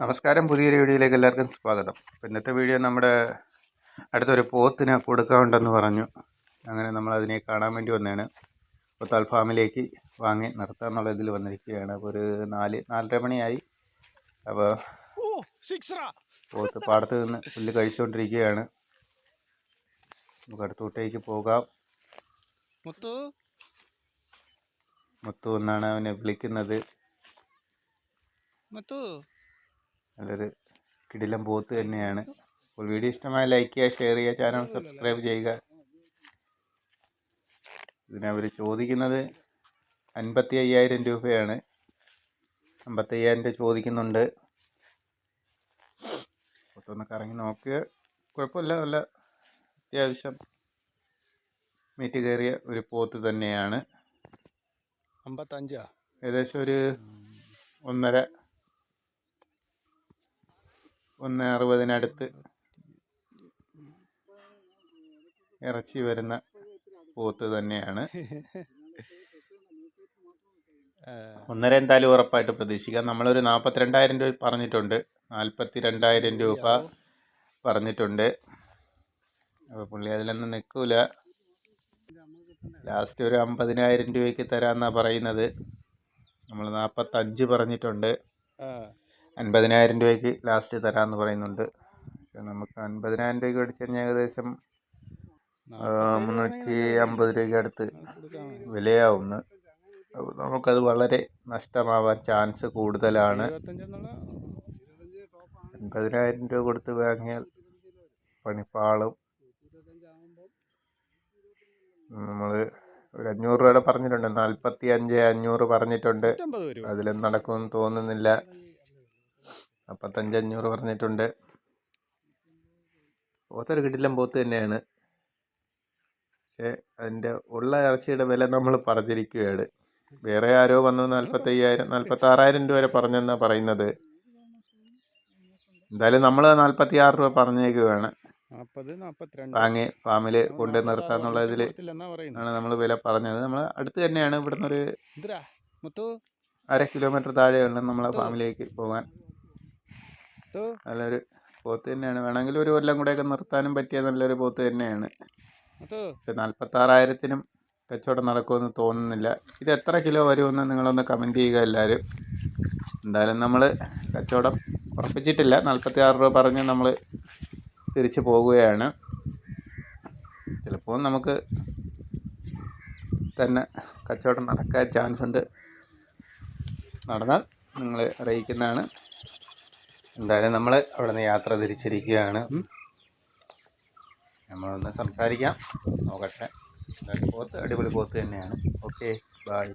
നമസ്കാരം. പുതിയൊരു വീഡിയോയിലേക്ക് എല്ലാവർക്കും സ്വാഗതം. ഇന്നത്തെ വീഡിയോ നമ്മുടെ അടുത്തൊരു പോത്തിന് കൊടുക്കാനുണ്ടെന്ന് പറഞ്ഞു. അങ്ങനെ നമ്മൾ അതിനെ കാണാൻ വേണ്ടി വന്നതാണ്. പൊത്താൽ ഫാമിലേക്ക് വാങ്ങി നിർത്താമെന്നുള്ള ഇതിൽ വന്നിരിക്കുകയാണ്. അപ്പോൾ ഒരു നാല് നാലര മണിയായി. അപ്പോൾ പോത്ത് പാടത്ത് നിന്ന് പുല്ല് കഴിച്ചുകൊണ്ടിരിക്കുകയാണ്. നമുക്ക് അടുത്തോട്ടേക്ക് പോകാം. മുത്തു. മുത്തു എന്നാണ് അവനെ വിളിക്കുന്നത്. മുത്തു. നല്ലൊരു കിടിലം പോത്ത് തന്നെയാണ്. അപ്പോൾ വീഡിയോ ഇഷ്ടമായ ലൈക്ക് ചെയ്യുക ഷെയർ ചെയ്യുക ചാനൽ സബ്സ്ക്രൈബ് ചെയ്യുക. ഇതിനവർ ചോദിക്കുന്നത് അൻപത്തി അയ്യായിരം രൂപയാണ്. അമ്പത്തി അയ്യായിരം രൂപ ചോദിക്കുന്നുണ്ട്. പുറത്തൊന്ന് കറങ്ങി നോക്കുക. കുഴപ്പമില്ല നല്ല അത്യാവശ്യം മീറ്റ് കയറിയ ഒരു പോത്ത് തന്നെയാണ്. അമ്പത്തഞ്ചാ? ഏകദേശം ഒരു ഒന്നര ഒന്ന് അറുപതിനടുത്ത് ഇറച്ചി വരുന്ന പോത്ത് തന്നെയാണ്. ഒന്നര എന്തായാലും ഉറപ്പായിട്ട് പ്രതീക്ഷിക്കാം. നമ്മളൊരു നാൽപ്പത്തിരണ്ടായിരം രൂപ പറഞ്ഞിട്ടുണ്ട്. നാൽപ്പത്തി രണ്ടായിരം രൂപ പറഞ്ഞിട്ടുണ്ട്. അപ്പോൾ പുള്ളി അതിലൊന്നും നിൽക്കൂല. ലാസ്റ്റ് ഒരു അമ്പതിനായിരം രൂപയ്ക്ക് തരാമെന്നാണ് പറയുന്നത്. നമ്മൾ നാൽപ്പത്തഞ്ച് പറഞ്ഞിട്ടുണ്ട്. അൻപതിനായിരം രൂപയ്ക്ക് ലാസ്റ്റ് തരാമെന്ന് പറയുന്നുണ്ട്. പക്ഷേ നമുക്ക് അൻപതിനായിരം രൂപയ്ക്ക് മേടിച്ച് കഴിഞ്ഞാൽ ഏകദേശം മുന്നൂറ്റി അമ്പത് രൂപയ്ക്ക് അടുത്ത് വിലയാവുന്നു. നമുക്കത് വളരെ നഷ്ടമാവാൻ ചാൻസ് കൂടുതലാണ്. അൻപതിനായിരം രൂപ കൊടുത്ത് വാങ്ങിയാൽ പണിപ്പാളും. നമ്മൾ ഒരു അഞ്ഞൂറ് രൂപയുടെ പറഞ്ഞിട്ടുണ്ട്. നാൽപ്പത്തി അഞ്ച് അഞ്ഞൂറ് പറഞ്ഞിട്ടുണ്ട്. അതിലൊന്നും അതിലും നടക്കുമെന്ന് തോന്നുന്നില്ല. നാൽപ്പത്തഞ്ച് അഞ്ഞൂറ് പറഞ്ഞിട്ടുണ്ട്. പോത്തൊരു കിടിലം പോത്ത് തന്നെയാണ്. പക്ഷേ അതിന്റെ ഉള്ള ഇറച്ചിയുടെ വില നമ്മൾ പറഞ്ഞിരിക്കുകയാണ്. വേറെ ആരോ വന്നു നാൽപ്പത്തയ്യായിരം നാൽപ്പത്താറായിരം രൂപ വരെ പറഞ്ഞെന്നാണ് പറയുന്നത്. എന്തായാലും നമ്മൾ നാൽപ്പത്തി ആറ് രൂപ പറഞ്ഞേക്കുകയാണ് വാങ്ങി ഫാമിൽ കൊണ്ട് നിർത്താന്നുള്ള ഇതിൽ ആണ് നമ്മൾ വില പറഞ്ഞത്. നമ്മൾ അടുത്ത് തന്നെയാണ് ഇവിടുന്ന് ഒരു അര കിലോമീറ്റർ താഴെയുള്ള നമ്മളെ ഫാമിലേക്ക് പോകാൻ. നല്ലൊരു പോത്ത് തന്നെയാണ്. വേണമെങ്കിൽ ഒരു കൊല്ലം കൂടെയൊക്കെ നിർത്താനും പറ്റിയ നല്ലൊരു പോത്ത് തന്നെയാണ്. പക്ഷെ നാൽപ്പത്താറായിരത്തിനും കച്ചവടം നടക്കുമെന്ന് തോന്നുന്നില്ല. ഇത് എത്ര കിലോ വരുമെന്ന് നിങ്ങളൊന്ന് കമന്റ് ചെയ്യുക എല്ലാവരും. എന്തായാലും നമ്മൾ കച്ചവടം ഉറപ്പിച്ചിട്ടില്ല. നാൽപ്പത്തി ആറ് രൂപ പറഞ്ഞ് നമ്മൾ തിരിച്ചു പോകുകയാണ്. ചിലപ്പോൾ നമുക്ക് തന്നെ കച്ചവടം നടക്കാൻ ചാൻസ് ഉണ്ട് നടന്നാൽ നിങ്ങളെ അറിയിക്കുന്നതാണ്. എന്തായാലും നമ്മൾ അവിടെ നിന്ന് യാത്ര തിരിച്ചിരിക്കുകയാണ്. നമ്മളൊന്ന് സംസാരിക്കാം. നോക്കട്ടെ. പോത്ത് അടിപൊളി പോത്ത് തന്നെയാണ്. Okay bye